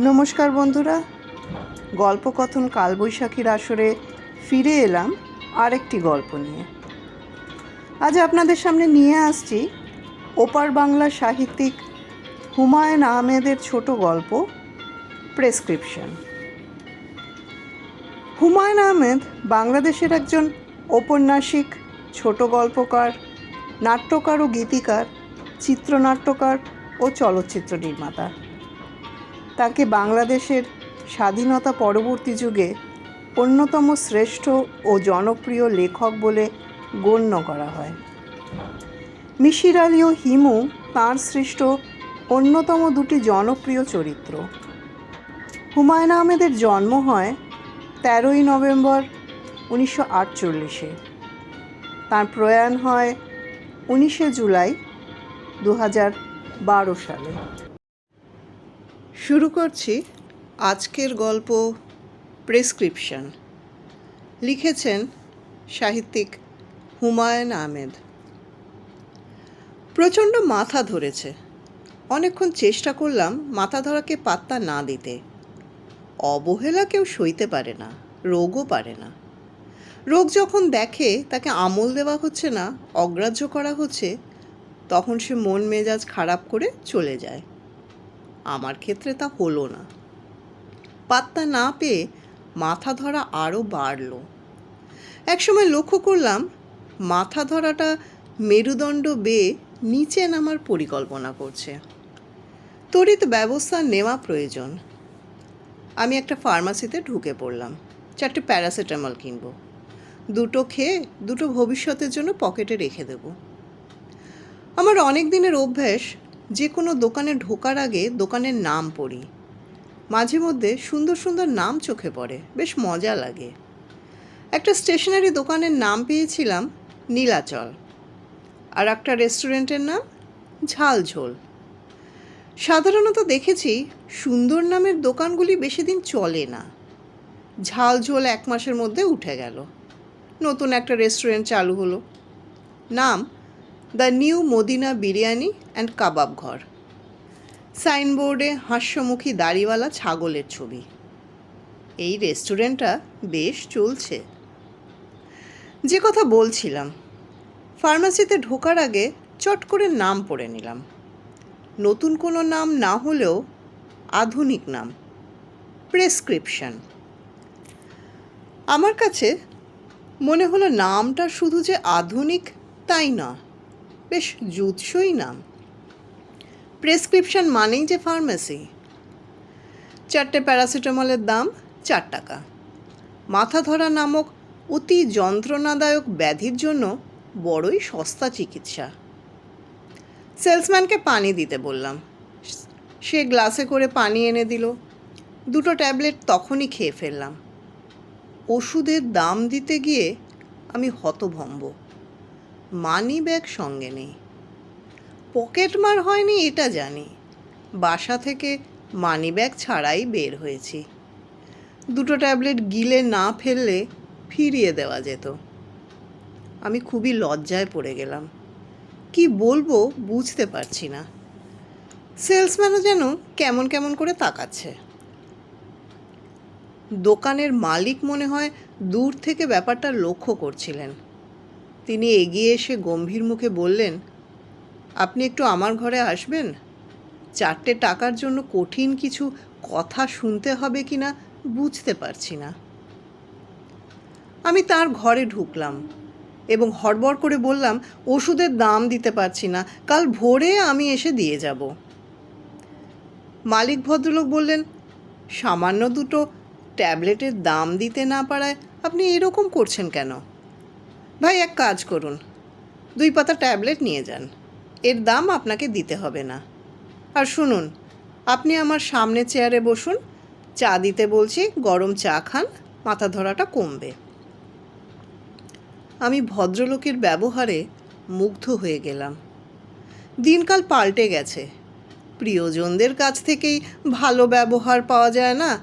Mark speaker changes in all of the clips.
Speaker 1: নমস্কার বন্ধুরা। গল্পকথন কালবৈশাখীর আসরে ফিরে এলাম আরেকটি গল্প নিয়ে। আজ আপনাদের সামনে নিয়ে আসছি ওপার বাংলা সাহিত্যিক হুমায়ুন আহমেদের ছোট গল্প, প্রেসক্রিপশন। হুমায়ুন আহমেদ বাংলাদেশের একজন ঔপন্যাসিক, ছোট গল্পকার, নাট্যকার ও গীতিকার, চিত্রনাট্যকার ও চলচ্চিত্র নির্মাতা। তাকে বাংলাদেশের স্বাধীনতা পরবর্তী যুগে অন্যতম শ্রেষ্ঠ ও জনপ্রিয় লেখক বলে গণ্য করা হয়। মিশির আলী ও হিমু তাঁর সৃষ্ট অন্যতম দুটি জনপ্রিয় চরিত্র। হুমায়ুন আহমেদের জন্ম হয় তেরোই নভেম্বর উনিশশো আটচল্লিশে। তাঁর প্রয়াণ হয় উনিশে জুলাই দু হাজার বারো সালে। শুরু করছি আজকের গল্প প্রেসক্রিপশন। লিখেছেন সাহিত্যিক হুমায়ুন আহমেদ। প্রচণ্ড মাথা ধরেছে। অনেকক্ষণ চেষ্টা করলাম মাথা ধরাকে পাত্তা না দিতে। অবহেলা কেউ সইতে পারে না, রোগও পারে না। রোগ যখন দেখে তাকে আমল দেওয়া হচ্ছে না, অগ্রাহ্য করা হচ্ছে, তখন সে মন মেজাজ খারাপ করে চলে যায়। আমার ক্ষেত্রে তা হলো না। পাত্তা না পেয়ে মাথা ধরা আরও বাড়ল। একসময় লক্ষ্য করলাম, মাথা ধরাটা মেরুদণ্ড বেয়ে নিচে নামার পরিকল্পনা করছে। তড়িৎ ব্যবস্থা নেওয়া প্রয়োজন। আমি একটা ফার্মাসিতে ঢুকে পড়লাম, চারটে প্যারাসিটামল কিনবো। দুটো খেয়ে দুটো ভবিষ্যতের জন্য পকেটে রেখে দেব। আমার অনেক দিনের অভ্যাস যে কোনো দোকানে ঢোকার আগে দোকানের নাম পড়ি। মাঝে মধ্যে সুন্দর সুন্দর নাম চোখে পড়ে, বেশ মজা লাগে। একটা স্টেশনারি দোকানের নাম পেয়েছিলাম নীলাচল। আর একটা রেস্টুরেন্টের নাম ঝালঝোল। সাধারণত দেখেছি সুন্দর নামের দোকানগুলি বেশি দিন চলে না। ঝালঝোল এক মাসের মধ্যে উঠে গেল। নতুন একটা রেস্টুরেন্ট চালু হলো। নাম the new Madina biryani and kabab ঘর। সাইনবোর্ডে হাস্যমুখী দাড়িওয়ালা ছাগলের ছবি। এই রেস্টুরেন্টটা বেশ চলছে। যে কথা বলছিলাম, ফার্মাসিতে ঢোকার আগে চট করে নাম পড়ে নিলাম। নতুন কোনো নাম না হলেও আধুনিক নাম, প্রেসক্রিপশন। আমার কাছে মনে হলো নামটা শুধু যে আধুনিক তাই না। বেশ জুৎসই নাম। প্রেসক্রিপশন মানেই যে ফার্মেসি। চারটে প্যারাসিটামলের দাম চার টাকা। মাথা ধরা নামক অতি যন্ত্রণাদায়ক ব্যাধির জন্য বড়ই সস্তা চিকিৎসা। সেলসম্যানকে পানি দিতে বললাম। সে গ্লাসে করে পানি এনে দিল। দুটো ট্যাবলেট তখনই খেয়ে ফেললাম। ওষুধের দাম দিতে গিয়ে আমি হতভম্ব। মানি ব্যাগ সঙ্গে নেই। পকেটমার হয়নি, এটা জানি। বাসা থেকে মানি ব্যাগ ছাড়াই বের হয়েছি। দুটো ট্যাবলেট গিলে না ফেললে ফিরিয়ে দেওয়া যেত। আমি খুবই লজ্জায় পড়ে গেলাম। কি বলব বুঝতে পারছি না। সেলসম্যানও যেন কেমন কেমন করে তাকাচ্ছে। দোকানের মালিক মনে হয় দূর থেকে ব্যাপারটা লক্ষ্য করছিলেন। তিনি এগিয়ে এসে গম্ভীর মুখে বললেন, আপনি একটু আমার ঘরে আসবেন? চারটে টাকার জন্য কঠিন কিছু কথা শুনতে হবে কি না বুঝতে পারছি না। আমি তার ঘরে ঢুকলাম এবং হড়বড় করে বললাম, ওষুধের দাম দিতে পারছি না, কাল ভোরে আমি এসে দিয়ে যাব। মালিক ভদ্রলোক বললেন, সামান্য দুটো ট্যাবলেটের দাম দিতে না পারায় আপনি এরকম করছেন কেন? ভাই, এক কাজ করুন। দুই পাতা ট্যাবলেট নিয়ে যান। এর দাম আপনাকে দিতে হবে না। আর শুনুন, আপনি আমার সামনে চেয়ারে বসুন, চা দিতে বলছি, গরম চা খান, মাথা ধরাটা কমবে। আমি ভদ্রলোকের ব্যবহারে মুগ্ধ হয়ে গেলাম। দিনকাল পাল্টে গেছে। প্রিয়জনদের কাছ থেকেই ভালো ব্যবহার পাওয়া যায় না,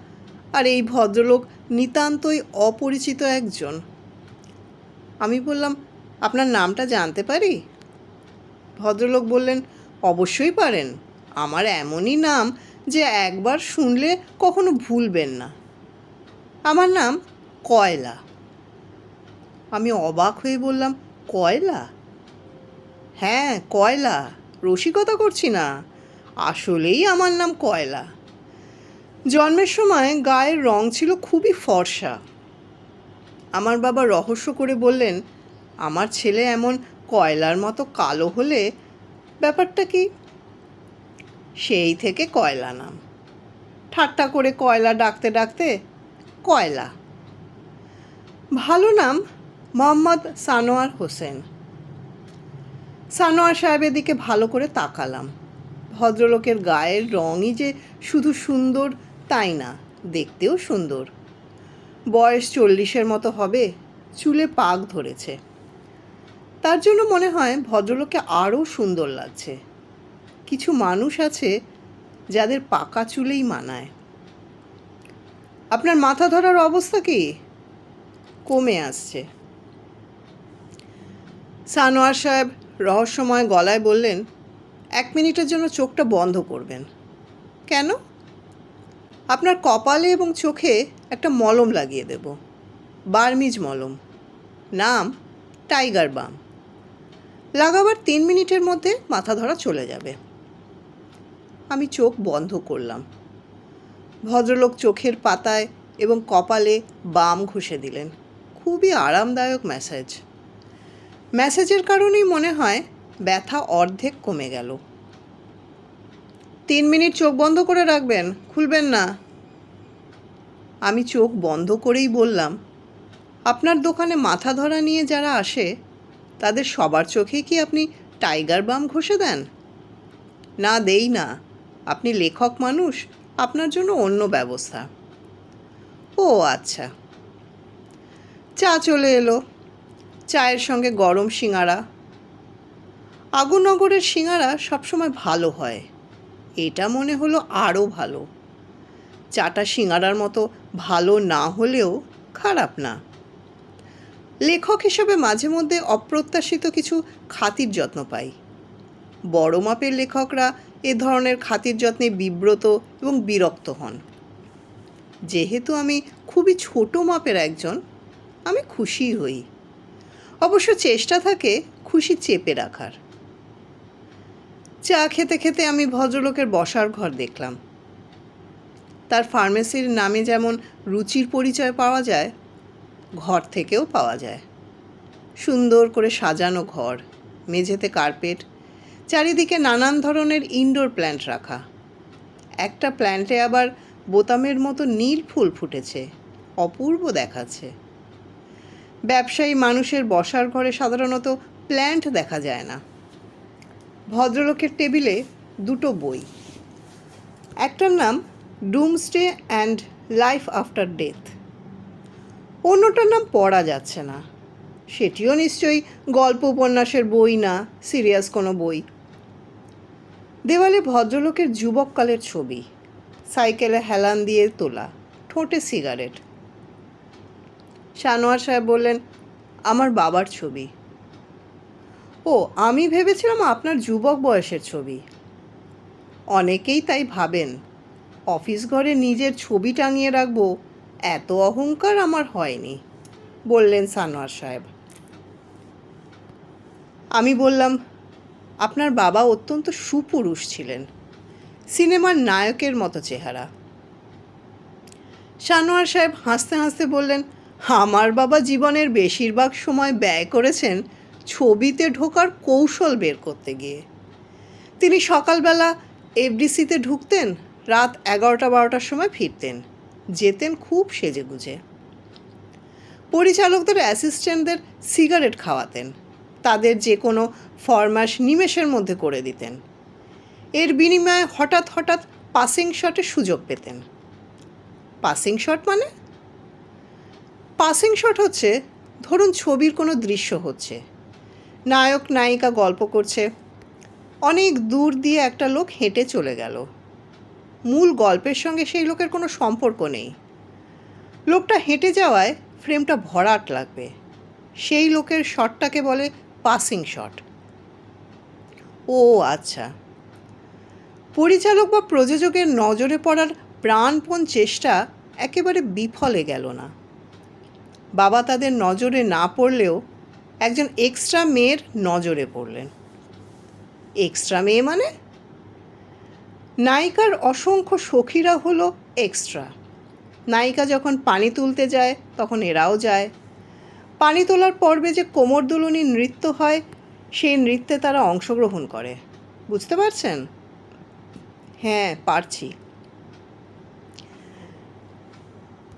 Speaker 1: আর এই ভদ্রলোক নিতান্তই অপরিচিত একজন। আমি বললাম, আপনার নামটা জানতে পারি? ভদ্রলোক বললেন, অবশ্যই পারেন। আমার এমনই নাম যে একবার শুনলে কখনো ভুলবেন না। আমার নাম কয়লা। আমি অবাক হয়ে বললাম, কয়লা? হ্যাঁ কয়লা। রসিকতা করছি না। আসলেই আমার নাম কয়লা। জন্মের সময় গায়ের রং ছিল খুবই ফর্সা। আমার বাবা রহস্য করে বললেন, আমার ছেলে এমন কয়লার মতো কালো হলে ব্যাপারটা কি? সেই থেকে কয়লা নাম। ঠাট্টা করে কয়লা ডাকতে ডাকতে কয়লা। ভালো নাম মোহাম্মদ সানোয়ার হোসেন। সানোয়ার সাহেবের দিকে ভালো করে তাকালাম। ভদ্রলোকের গায়ের রঙই যে শুধু সুন্দর তাই না, দেখতেও সুন্দর। বয়স চল্লিশের মতো হবে, চুলে পাক ধরেছে। তার জন্য মনে হয় ভদ্রলোককে আরও সুন্দর লাগছে। কিছু মানুষ আছে যাদের পাকা চুলেই মানায়। আপনার মাথা ধরার অবস্থা কি? কমে আসছে। সানোয়ার সাহেব রহস্যময় গলায় বললেন, এক মিনিটের জন্য চোখটা বন্ধ করবেন। কেন? আপনার কপালে এবং চোখে একটা মলম লাগিয়ে দেব। বার্মিজ মলম। নাম, টাইগার বাম। লাগাবার তিন মিনিটের মধ্যে মাথা ধরা চলে যাবে। আমি চোখ বন্ধ করলাম। ভদ্রলোক চোখের পাতায় এবং কপালে বাম ঘষে দিলেন। খুবই আরামদায়ক ম্যাসেজ ম্যাসেজের কারণেই মনে হয় ব্যথা অর্ধেক কমে গেল। তিন মিনিট চোখ বন্ধ করে রাখবেন, খুলবেন না। আমি চোখ বন্ধ করেই বললাম, আপনার দোকানে মাথা ধরা নিয়ে যারা আসে, তাদের সবার চোখে কি আপনি টাইগার বাম ঘষে দেন? না, দেই না। আপনি লেখক মানুষ, আপনার জন্য অন্য ব্যবস্থা। ও আচ্ছা। চা চলে এলো, চায়ের সঙ্গে গরম সিঙাড়া আগুনগরের সিঙাড়া সবসময় ভালো হয়। এটা মনে হলো আরও ভালো। চাটা সিঙাড়ার মতো ভালো না হলেও খারাপ না। লেখক হিসেবে মাঝে মধ্যে অপ্রত্যাশিত কিছু খাতির যত্ন পাই। বড় মাপের লেখকরা এ ধরনের খাতির যত্নে বিব্রত এবং বিরক্ত হন। যেহেতু আমি খুবই ছোট মাপের একজন, আমি খুশি হই। অবশ্য চেষ্টা থাকে খুশি চেপে রাখার। চা খেতে খেতে আমি ভদ্রলোকের বসার ঘর দেখলাম। তার ফার্মেসির নামে যেমন রুচির পরিচয় পাওয়া যায়, ঘর থেকেও পাওয়া যায়। সুন্দর করে সাজানো ঘর, মেঝেতে কার্পেট চারিদিকে নানান ধরনের ইনডোর প্ল্যান্ট রাখা। একটা প্ল্যান্টে আবার বোতামের মতো নীল ফুল ফুটেছে, অপূর্ব দেখাচ্ছে। ব্যবসায়ী মানুষের বসার ঘরে সাধারণত প্ল্যান্ট দেখা যায় না। ভদ্রলোকের টেবিলে দুটো বই। একটার নাম doomsday and life after death অন্যটার নাম পড়া যাচ্ছে না। সেটিও নিশ্চয়ই গল্প উপন্যাসের বই না, সিরিয়াস কোনো বই। দেওয়ালে ভদ্রলোকের যুবককালের ছবি। সাইকেলে হেলান দিয়ে তোলা, ঠোঁটে সিগারেট। শানোয়ার সাহেব বললেন, আমার বাবার ছবি। ও, আমি ভেবেছিলাম আপনার যুবক বয়সের ছবি। অনেকেই তাই ভাবেন। অফিস ঘরে নিজের ছবি টাঙিয়ে রাখব, এত অহংকার আমার হয়নি, বললেন সানোয়ার সাহেব। আমি বললাম, আপনার বাবা অত্যন্ত সুপুরুষ ছিলেন, সিনেমার নায়কের মতো চেহারা। সানোয়ার সাহেব হাসতে হাসতে বললেন, আমার বাবা জীবনের বেশিরভাগ সময় ব্যয় করেছেন ছবিতে ঢোকার কৌশল বের করতে গিয়ে। তিনি সকালবেলা এফডিসিতে ঢুকতেন, রাত এগারোটা বারোটার সময় ফিরতেন। যেতেন খুব সেজেগুজে। পরিচালকদের অ্যাসিস্ট্যান্টদের সিগারেট খাওয়াতেন। তাদের যে কোনো ফরমাস নিমেষের মধ্যে করে দিতেন। এর বিনিময়ে হঠাৎ হঠাৎ পাসিং শটে সুযোগ পেতেন। পাসিং শট মানে? পাসিং শট হচ্ছে, ধরুন ছবির কোনো দৃশ্য হচ্ছে। নায়ক নায়িকা গল্প করছে। অনেক দূর দিয়ে একটা লোক হেঁটে চলে গেল। মূল গল্পের সঙ্গে সেই লোকের কোনো সম্পর্ক নেই। লোকটা হেঁটে যাওয়ায় ফ্রেমটা ভরাট লাগবে। সেই লোকের শটটাকে বলে পাসিং শট। ও আচ্ছা। পরিচালক বা প্রযোজকের নজরে পড়ার প্রাণপণ চেষ্টা একেবারে বিফলে গেল না। বাবা তাদের নজরে না পড়লেও একজন এক্সট্রা মেয়ের নজরে পড়লেন। এক্সট্রা মেয়ে মানে? নায়িকার অসংখ্য সখীরা হলো এক্সট্রা নায়িকা যখন পানি তুলতে যায়, তখন এরাও যায়। পানি তোলার পর্বে যে কোমর দুলুনি নৃত্য হয়, সেই নৃত্যে তারা অংশগ্রহণ করে। বুঝতে পারছেন? হ্যাঁ পারছি।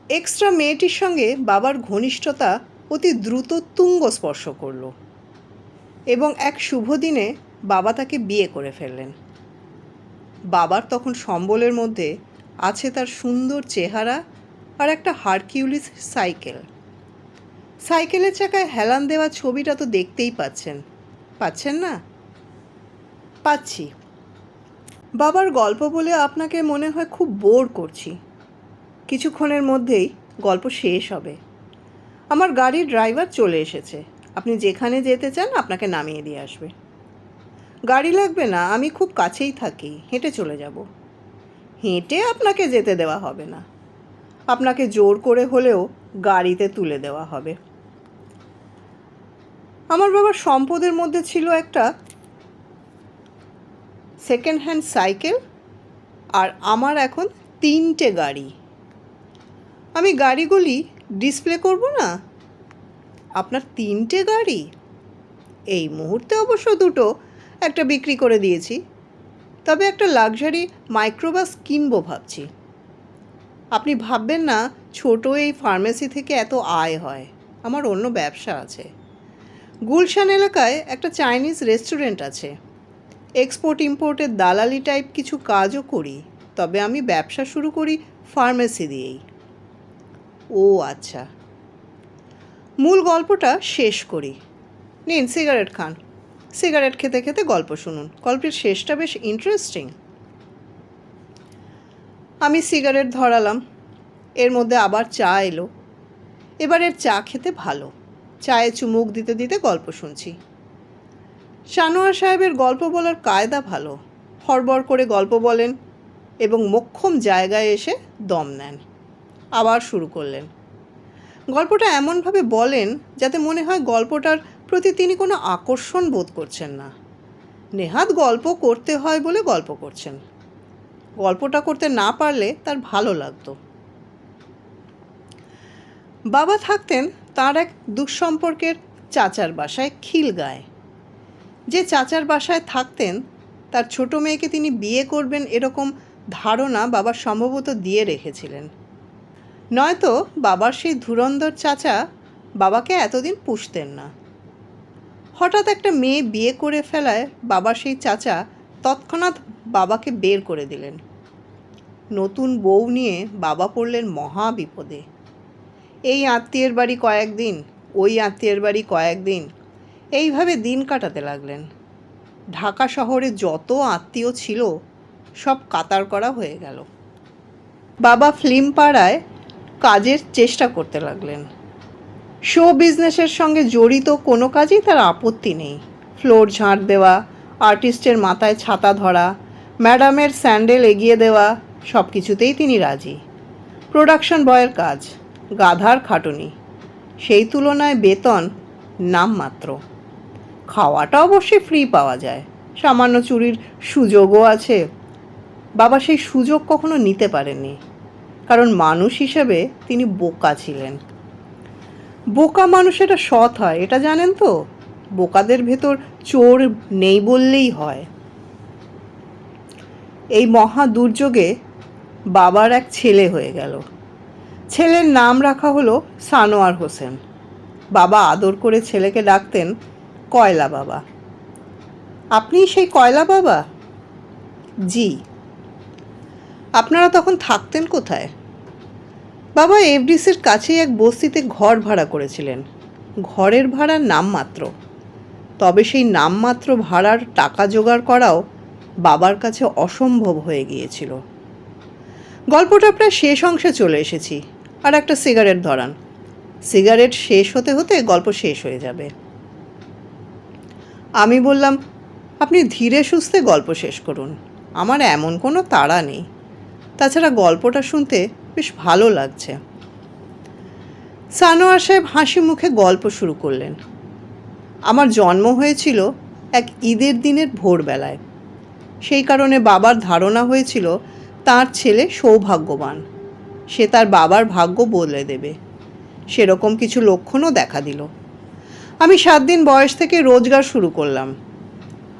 Speaker 1: এক্সট্রা মেয়েটির সঙ্গে বাবার ঘনিষ্ঠতা অতি দ্রুত তুঙ্গ স্পর্শ করল এবং এক শুভ দিনে বাবা তাকে বিয়ে করে ফেললেন। বাবার তখন সম্বলের মধ্যে আছে তার সুন্দর চেহারা আর একটা হারকিউলিস সাইকেল। সাইকেলের চাকায় হেলান দেওয়া ছবিটা তো দেখতেই পাচ্ছেন। পাচ্ছেন না? পাচ্ছি। বাবার গল্প বলে আপনাকে মনে হয় খুব বোর করছি। কিছুক্ষণের মধ্যেই গল্প শেষ হবে। আমার গাড়ির ড্রাইভার চলে এসেছে। আপনি যেখানে যেতে চান, আপনাকে নামিয়ে দিয়ে আসবে। গাড়ি লাগবে না, আমি খুব কাছেই থাকি, হেঁটে চলে যাব। হেঁটে আপনাকে যেতে দেওয়া হবে না। আপনাকে জোর করে হলেও গাড়িতে তুলে দেওয়া হবে। আমার বাবার সম্পদের মধ্যে ছিল একটা সেকেন্ড হ্যান্ড সাইকেল আর আমার এখন তিনটে গাড়ি। আমি গাড়িগুলি ডিসপ্লে করব না? আপনার তিনটে গাড়ি? এই মুহূর্তে অবশ্য দুটো। একটা বিক্রি করে দিয়েছি। তবে একটা লাক্সারি মাইক্রোবাস কিনবো ভাবছি। আপনি ভাববেন না, ছোট এই ফার্মেসি থেকে এত আয় হয়। আমার অন্য ব্যবসা আছে। গুলশান এলাকায় একটা চাইনিজ রেস্টুরেন্ট আছে। এক্সপোর্ট ইম্পোর্টের দালালি টাইপ কিছু কাজও করি। তবে আমি ব্যবসা শুরু করি ফার্মেসি দিয়েই। ও আচ্ছা। মূল গল্পটা শেষ করি। নিন, সিগারেট খান। সিগারেট খেতে খেতে গল্প শুনুন। গল্পের শেষটা বেশ ইন্টারেস্টিং আমি সিগারেট ধরালাম। এর মধ্যে আবার চা এলো। এবারের চা খেতে ভালো। চায়ে চুমুক দিতে দিতে গল্প শুনছি। শানোয়ার সাহেবের গল্প বলার কায়দা ভালো। হড়বড় করে গল্প বলেন এবং মোক্ষম জায়গায় এসে দম নেন। আবার শুরু করলেন। গল্পটা এমনভাবে বলেন যাতে মনে হয় গল্পটার প্রতি তিনি কোনো আকর্ষণ বোধ করছেন না। নেহাত গল্প করতে হয় বলে গল্প করছেন। গল্পটা করতে না পারলে তার ভালো লাগতো। বাবা থাকতেন তার এক দুঃসম্পর্কের চাচার বাসায় খিলগায়। যে চাচার বাসায় থাকতেন, তার ছোট মেয়েকে তিনি বিয়ে করবেন এরকম ধারণা বাবা সম্ভবত দিয়ে রেখেছিলেন। নয়তো বাবার সেই ধুরন্ধর চাচা বাবাকে এতদিন পুষতেন না। হঠাৎ একটা মেয়ে বিয়ে করে ফেলায় বাবার সেই চাচা তৎক্ষণাৎ বাবাকে বের করে দিলেন। নতুন বউ নিয়ে বাবা পড়লেন মহা বিপদে। এই আত্মীয়ের বাড়ি কয়েকদিন, ওই আত্মীয়ের বাড়ি কয়েকদিন, এইভাবে দিন কাটাতে লাগলেন। ঢাকা শহরে যত আত্মীয় ছিল, সব কাতার করা হয়ে গেল। বাবা ফিল্ম পাড়ায় কাজের চেষ্টা করতে লাগলেন। শো বিজনেসের সঙ্গে জড়িত কোনো কাজেই তার আপত্তি নেই। ফ্লোর ঝাঁট দেওয়া, আর্টিস্টের মাথায় ছাতা ধরা, ম্যাডামের স্যান্ডেল এগিয়ে দেওয়া সব কিছুতেই তিনি রাজি। প্রোডাকশন বয়ের কাজ, গাধার খাটুনি। সেই তুলনায় বেতন নামমাত্র খাওয়াটা অবশ্যই ফ্রি পাওয়া যায়। সামান্য চুরির সুযোগও আছে। বাবা সেই সুযোগ কখনো নিতে পারেননি। কারণ মানুষ হিসেবে তিনি বোকা ছিলেন। বোকা মানুষেরা সৎ হয়, এটা জানেন তো? বোকাদের ভেতর চোর নেই বললেই হয়। এই মহা দুর্যোগে বাবার এক ছেলে হয়ে গেল। ছেলের নাম রাখা হলো সানোয়ার হোসেন। বাবা আদর করে ছেলেকে ডাকতেন কয়লা বাবা। আপনি সেই কয়লা বাবা? জি আপনারা তখন থাকতেন কোথায়? বাবা এফডিসির কাছেই এক বস্তিতে ঘর ভাড়া করেছিলেন। ঘরের ভাড়ার নামমাত্র তবে সেই নামমাত্র ভাড়ার টাকা জোগাড় করাও বাবার কাছে অসম্ভব হয়ে গিয়েছিল। গল্পটা প্রায় শেষ অংশে চলে এসেছি, আর একটা সিগারেট ধরান। সিগারেট শেষ হতে হতে গল্প শেষ হয়ে যাবে। আমি বললাম, আপনি ধীরে সুস্থে গল্প শেষ করুন। আমার এমন কোনো তাড়া নেই। তাছাড়া গল্পটা শুনতে বেশ ভালো লাগছে। সানোয়ার সাহেব হাসি মুখে গল্প শুরু করলেন। আমার জন্ম হয়েছিল এক ঈদের দিনের ভোরবেলায়। সেই কারণে বাবার ধারণা হয়েছিল তার ছেলে সৌভাগ্যবান। সে তার বাবার ভাগ্য বদলে দেবে। সেরকম কিছু লক্ষণও দেখা দিল। আমি সাত দিন বয়স থেকে রোজগার শুরু করলাম।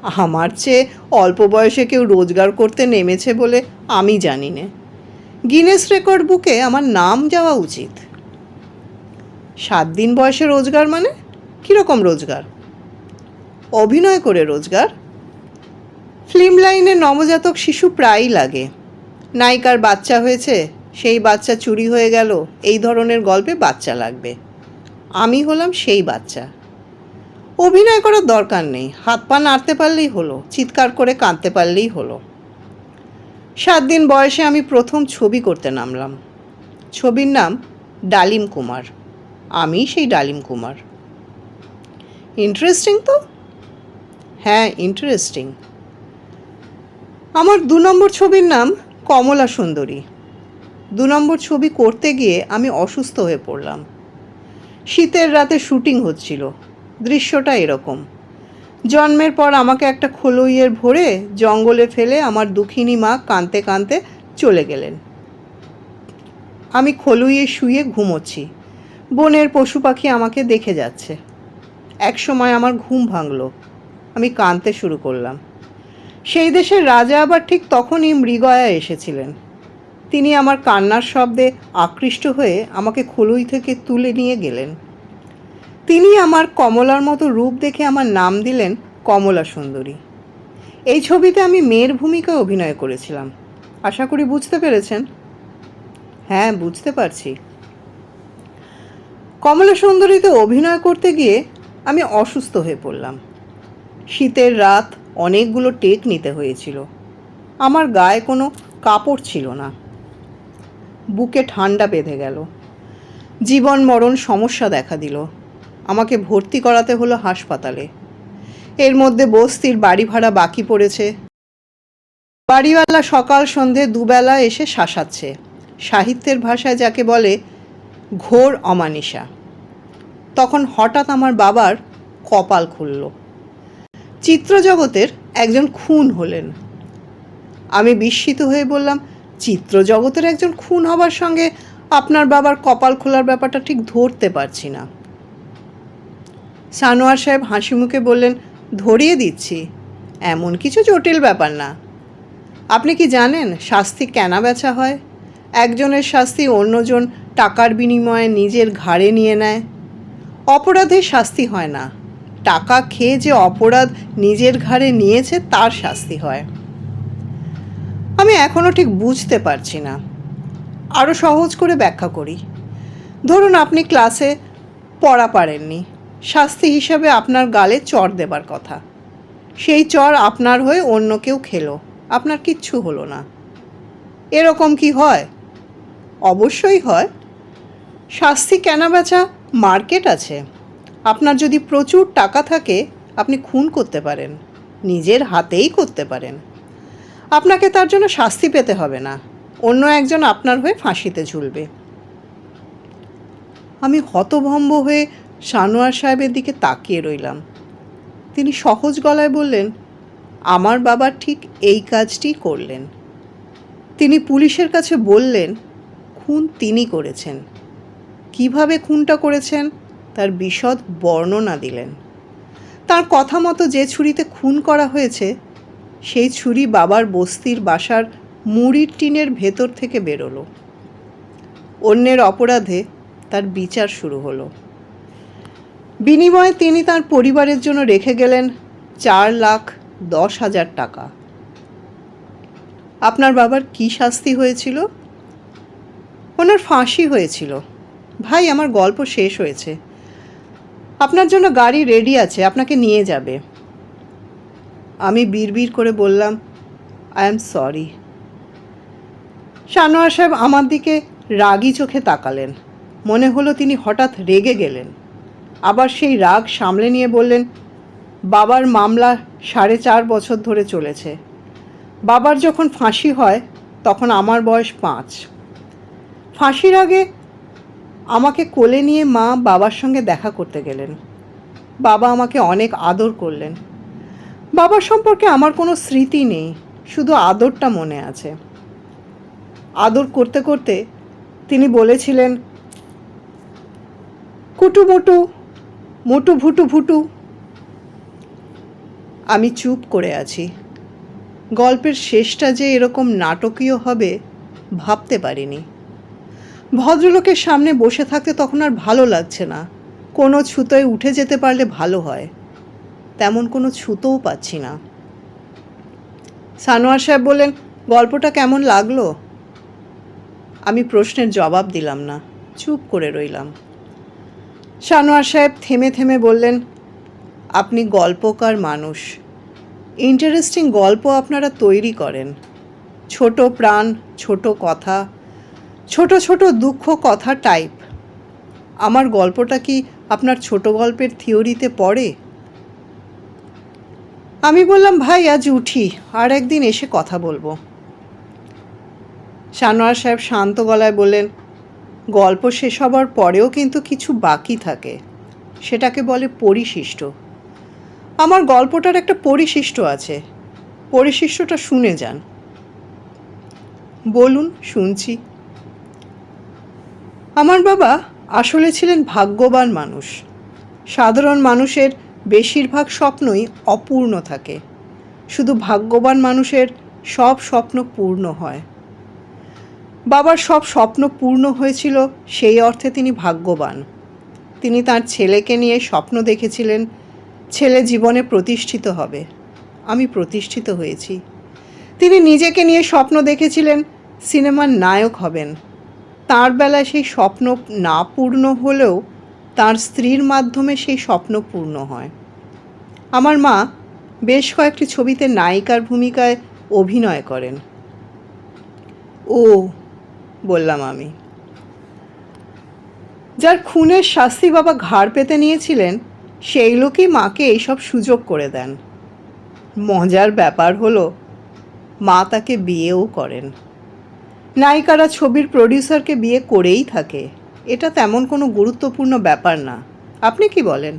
Speaker 1: আমার চেয়ে অল্প বয়সে কেউ রোজগার করতে নেমেছে বলে আমি জানি না। গিনেস রেকর্ড বুকে আমার নাম যাওয়া উচিত। সাত দিন বয়সে রোজগার মানে? কীরকম রোজগার? অভিনয় করে রোজগার? ফিল্ম লাইনে নবজাতক শিশু প্রায়ই লাগে। নায়িকার বাচ্চা হয়েছে, সেই বাচ্চা চুরি হয়ে গেল, এই ধরনের গল্পে বাচ্চা লাগবে। আমি হলাম সেই বাচ্চা। অভিনয় করার দরকার নেই। হাত পা নাড়তে পারলেই হলো, চিৎকার করে কাঁদতে পারলেই হলো। সাত দিন বয়সে আমি প্রথম ছবি করতে নামলাম। ছবির নাম ডালিম কুমার। আমি সেই ডালিম কুমার। ইন্টারেস্টিং তো? হ্যাঁ ইন্টারেস্টিং আমার দু নম্বর ছবির নাম কমলা সুন্দরী। দু নম্বর ছবি করতে গিয়ে আমি অসুস্থ হয়ে পড়লাম। শীতের রাতে শুটিং হচ্ছিল। দৃশ্যটা এরকম। জন্মের পর আমাকে একটা খোলইয়ের ভরে জঙ্গলে ফেলে আমার দুঃখিনী মা কাঁদতে কাঁদতে চলে গেলেন। আমি খলুইয়ে শুয়ে ঘুমোচ্ছি। বনের পশু পাখি আমাকে দেখে যাচ্ছে। এক সময় আমার ঘুম ভাঙলো। আমি কাঁদতে শুরু করলাম। সেই দেশের রাজা আবার ঠিক তখনই মৃগয়া এসেছিলেন। তিনি আমার কান্নার শব্দে আকৃষ্ট হয়ে আমাকে খলুই থেকে তুলে নিয়ে গেলেন। তিনি আমার কমলার মতো রূপ দেখে আমার নাম দিলেন কমলা সুন্দরী। এই ছবিতে আমি মেয়ের ভূমিকায় অভিনয় করেছিলাম। আশা করি বুঝতে পেরেছেন? হ্যাঁ বুঝতে পারছি। কমলা সুন্দরীতে অভিনয় করতে গিয়ে আমি অসুস্থ হয়ে পড়লাম। শীতের রাত অনেকগুলো টেক নিতে হয়েছিল। আমার গায়ে কোনো কাপড় ছিল না। বুকে ঠান্ডা বেঁধে গেল। জীবন মরণ সমস্যা দেখা দিল। আমাকে ভর্তি করাতে হলো হাসপাতালে। এর মধ্যে বস্তির বাড়ি ভাড়া বাকি পড়েছে। বাড়িওয়ালা সকাল সন্ধে দুবেলা এসে শাসাচ্ছে। সাহিত্যের ভাষায় যাকে বলে, ঘোর অমানিসা তখন হঠাৎ আমার বাবার কপাল খুলল। চিত্রজগতের একজন খুন হলেন। আমি বিস্মিত হয়ে বললাম, চিত্রজগতের একজন খুন হবার সঙ্গে আপনার বাবার কপাল খোলার ব্যাপারটা ঠিক ধরতে পারছি না। সানোয়ার সাহেব হাসি মুখে বললেন, ধরিয়ে দিচ্ছি। এমন কিছু জটিল ব্যাপার না। আপনি কি জানেন শাস্তি কেনা বেচা হয়? একজনের শাস্তি অন্যজন টাকার বিনিময়ে নিজের ঘাড়ে নিয়ে নেয়। অপরাধের শাস্তি হয় না। টাকা খেয়ে যে অপরাধ নিজের ঘাড়ে নিয়েছে, তার শাস্তি হয়। আমি এখনও ঠিক বুঝতে পারছি না। আরও সহজ করে ব্যাখ্যা করি। ধরুন আপনি ক্লাসে পড়া পারেননি। শাস্তি হিসাবে আপনার গালে চর দেবার কথা। সেই চর আপনার হয়ে অন্য কেউ খেলো। আপনার কিচ্ছু হলো না। এরকম কি হয়? অবশ্যই হয়। শাস্তি কেনা বেচা? মার্কেট আছে। আপনার যদি প্রচুর টাকা থাকে, আপনি খুন করতে পারেন। নিজের হাতেই করতে পারেন। আপনাকে তার জন্য শাস্তি পেতে হবে না। অন্য একজন আপনার হয়ে ফাঁসিতে ঝুলবে। আমি হতভম্ব হয়ে সানোয়ার সাহেবের দিকে তাকিয়ে রইলাম। তিনি সহজ গলায় বললেন, আমার বাবা ঠিক এই কাজটি করলেন। তিনি পুলিশের কাছে বললেন, খুন তিনি করেছেন। কীভাবে খুনটা করেছেন? তার বিশদ বর্ণনা দিলেন। তার কথা মতো যে ছুরিতে খুন করা হয়েছে, সেই ছুরি বাবার বস্তির বাসার মুড়ির টিনের ভেতর থেকে বেরোলো। অন্যের অপরাধে তার বিচার শুরু হলো। বিনিময়ে তিনি তার পরিবারের জন্য রেখে গেলেন চার লাখ দশ হাজার টাকা। আপনার বাবার কি শাস্তি হয়েছিল? ওনার ফাঁসি হয়েছিল। ভাই, আমার গল্প শেষ হয়েছে। আপনার জন্য গাড়ি রেডি আছে, আপনাকে নিয়ে যাবে। আমি বিড়বিড় করে বললাম, আই এম সরি। সানোয়ার সাহেব আমার দিকে রাগী চোখে তাকালেন। মনে হলো তিনি হঠাৎ রেগে গেলেন। আবার সেই রাগ সামলে নিয়ে বললেন, বাবার মামলা সাড়ে চার বছর ধরে চলেছে। বাবার যখন ফাঁসি হয়, তখন আমার বয়স পাঁচ। ফাঁসির আগে আমাকে কোলে নিয়ে মা বাবার সঙ্গে দেখা করতে গেলেন। বাবা আমাকে অনেক আদর করলেন। বাবার সম্পর্কে আমার কোনো স্মৃতি নেই, শুধু আদরটা মনে আছে। আদর করতে করতে তিনি বলেছিলেন কুটু মুটু মুটু ভুটু ভুটু। আমি চুপ করে আছি। গল্পের শেষটা যে এরকম নাটকীয় হবে ভাবতে পারিনি। ভদ্রলোকের সামনে বসে থাকতে তখন আর ভালো লাগছে না। কোনো ছুতোয় উঠে যেতে পারলে ভালো হয়। তেমন কোনো ছুতোও পাচ্ছি না। সানোয়ার সাহেব বললেন, গল্পটা কেমন লাগল? আমি প্রশ্নের জবাব দিলাম না। চুপ করে রইলাম। সানোয়ার সাহেব থেমে থেমে বললেন, আপনি গল্পকার মানুষ। ইন্টারেস্টিং গল্প আপনারা তৈরি করেন। ছোট প্রাণ, ছোট কথা, ছোট ছোট দুঃখ কথা টাইপ আমার গল্পটা কি আপনার ছোট গল্পের থিওরিতে পড়ে? আমি বললাম, ভাই, আজ উঠি, আর একদিন এসে কথা বলব। সানোয়ার সাহেব শান্ত গলায় বললেন গল্প শেষ হবার পরেও কিন্তু কিছু বাকি থাকে। সেটাকে বলে পরিশিষ্ট। আমার গল্পটার একটা পরিশিষ্ট আছে। পরিশিষ্টটা শুনে যান। বলুন, শুনছি। আমার বাবা আসলে ছিলেন ভাগ্যবান মানুষ। সাধারণ মানুষের বেশিরভাগ স্বপ্নই অপূর্ণ থাকে। শুধু ভাগ্যবান মানুষের সব স্বপ্ন পূর্ণ হয়। বাবার সব স্বপ্ন পূর্ণ হয়েছিল সেই অর্থে তিনি ভাগ্যবান। তিনি তার ছেলেকে নিয়ে স্বপ্ন দেখেছিলেন, ছেলে জীবনে প্রতিষ্ঠিত হবে। আমি প্রতিষ্ঠিত হয়েছি। তিনি নিজেকে নিয়ে স্বপ্ন দেখেছিলেন, সিনেমার নায়ক হবেন। তার বেলায় সেই স্বপ্ন না পূর্ণ হলেও তার স্ত্রীর মাধ্যমে সেই স্বপ্ন পূর্ণ হয়। আমার মা বেশ কয়েকটি ছবিতে নায়িকার ভূমিকায় অভিনয় করেন। ও বললাম আমি। যার খুনের শাস্তি বাবা ঘাড় পেতে নিয়েছিলেন, সেই লোকই মাকে এইসব সুযোগ করে দেন। মজার ব্যাপার হলো, মা তাকে বিয়েও করেন। নায়িকারা ছবির প্রডিউসারকে বিয়ে করেই থাকে। এটা তেমন কোনো গুরুত্বপূর্ণ ব্যাপার না। আপনি কি বলেন?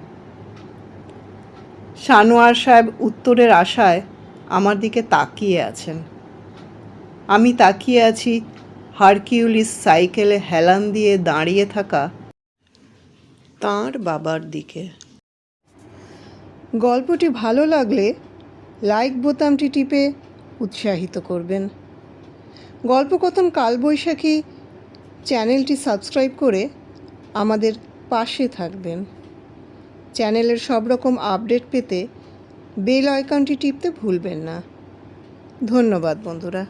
Speaker 1: সানোয়ার সাহেব উত্তরের আশায় আমার দিকে তাকিয়ে আছেন। আমি তাকিয়ে আছি হারকিউলিস সাইকেলে হেলান দিয়ে দাঁড়িয়ে থাকা তাঁর বাবার দিকে। গল্পটি ভালো লাগলে লাইক বোতামটি টিপে উৎসাহিত করবেন। গল্পকথন কালবৈশাখী চ্যানেলটি সাবস্ক্রাইব করে আমাদের পাশে থাকবেন। চ্যানেলের সব রকম আপডেট পেতে বেল আইকনটি টিপতে ভুলবেন না। ধন্যবাদ বন্ধুরা।